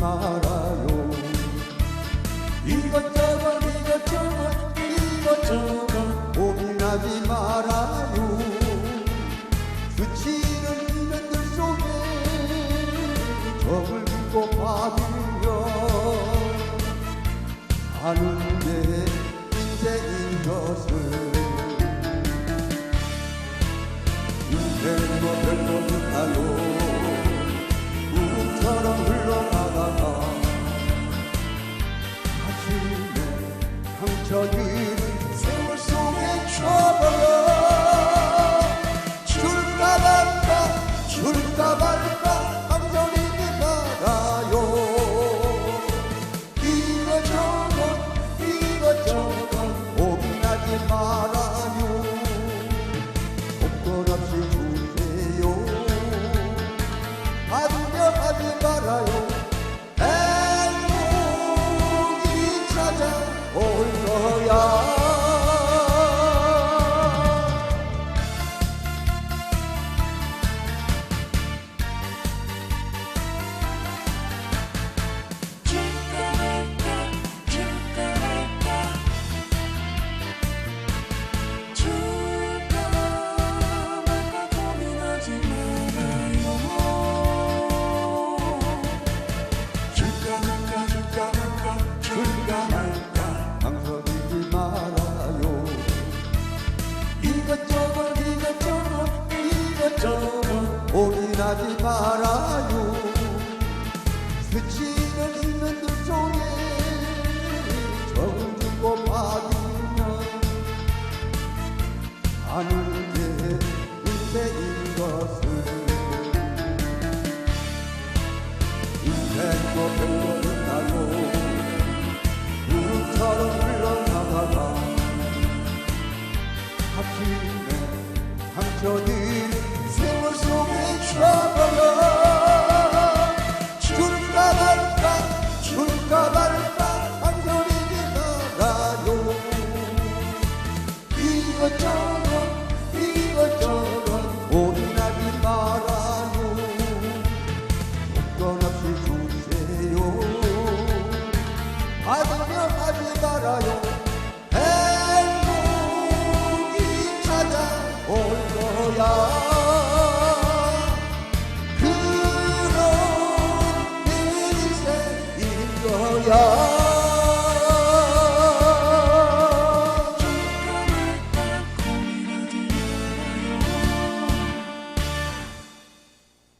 말아요. 이것저것 이것저것 이것저것 고민하지 말아요. 스치는 인연들 속에 적을 믿고 받으며 아는 게 인생인 것을 so 그치는 있는 듯 속에 적은 주고 받으면 바라요